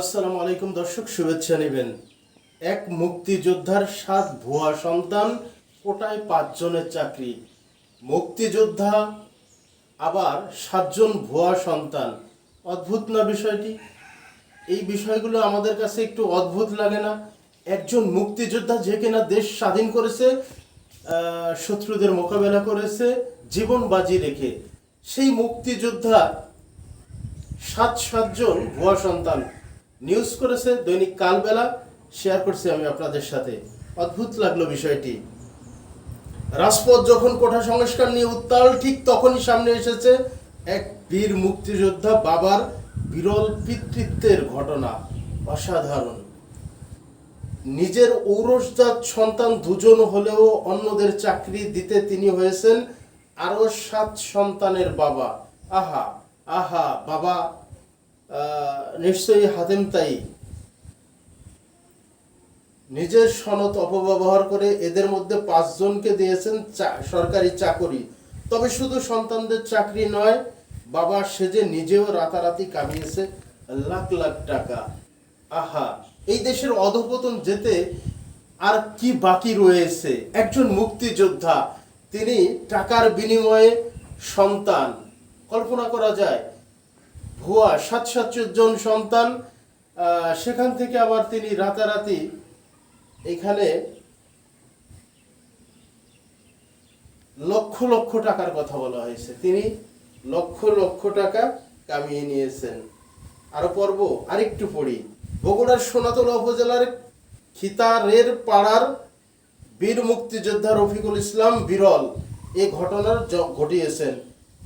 আসসালামু আলাইকুম দর্শক, শুভেচ্ছা নেবেন। এক মুক্তিযোদ্ধার সাত ভুয়া সন্তান, কোটায় পাঁচজনের চাকরি। মুক্তিযোদ্ধা, আবার সাতজন ভুয়া সন্তান। অদ্ভুত না বিষয়টি? এই বিষয়গুলো আমাদের কাছে একটু অদ্ভুত লাগে না। একজন মুক্তিযোদ্ধা যে কিনা দেশ স্বাধীন করেছে শত্রুদের মোকাবেলা করেছে, জীবন বাজি রেখে, সেই মুক্তিযোদ্ধা সাত সাতজন ভুয়া সন্তান নিউজ করেছে দৈনিক কালবেলা। শেয়ার করছি আমি আপনাদের সাথে। অদ্ভুত লাগল বিষয়টি। রাজপথ যখন কোঠা সংস্কার নিয়ে উত্তাল, ঠিক তখনই সামনে এসেছে এক বীর মুক্তিযোদ্ধা বাবার বিরল পিতৃত্বের ঘটনা। অসাধারণ। নিজের ঔরসজাত সন্তান দুজন হলেও অন্যদের চাকরি দিতে তিনি হয়েছেন আরও সাত সন্তানের বাবা। আহা আহা, বাবা। নিশ্চয়ই হাতেম তাই। নিজের সনদ অপব্যবহার করে এদের মধ্যে পাঁচজনকে দিয়েছেন সরকারি চাকরি। তবে শুধু সন্তানদের চাকরি নয়, বাবা সেজে নিজেও রাতারাতি কামিয়েছে লাখ লাখ টাকা। আহা, এই দেশের অধপতন যেতে আর কি বাকি রয়েছে? একজন মুক্তিযোদ্ধা, তিনি টাকার বিনিময়ে সন্তান। কল্পনা করা যায় ভুয়া সাত জন সন্তান সেখান থেকে আবার তিনি রাতারাতি এখানে লক্ষ লক্ষ টাকার কথা বলা হয়েছে। তিনি লক্ষ লক্ষ টাকা কামিয়ে নিয়েছেন। আরও পর্ব আরেকটু পড়ি। বগুড়ার সোনাতলা উপজেলার খিতারের পাড়ার বীর মুক্তিযোদ্ধা রফিকুল ইসলাম বিরল এ ঘটনার ঘটিয়েছেন।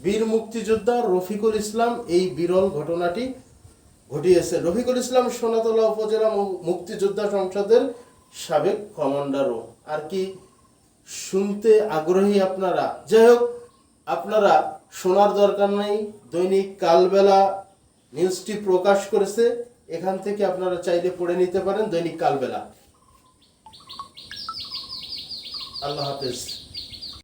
বীর মুক্তিযোদ্ধা রফিকুল ইসলাম এই বিরল ঘটনাটি ঘটিয়েছে। রফিকুল ইসলাম সোনাতলা উপজেলা মুক্তিযোদ্ধা সংসদের সাবেক কমান্ডারও। আর কি শুনতে আগ্রহী আপনারা? যাই হোক, আপনারা শোনার দরকার নেই। দৈনিক কালবেলা নিউজটি প্রকাশ করেছে। এখান থেকে আপনারা চাইলে পড়ে নিতে পারেন দৈনিক কালবেলা। আল্লাহ হাফেজ।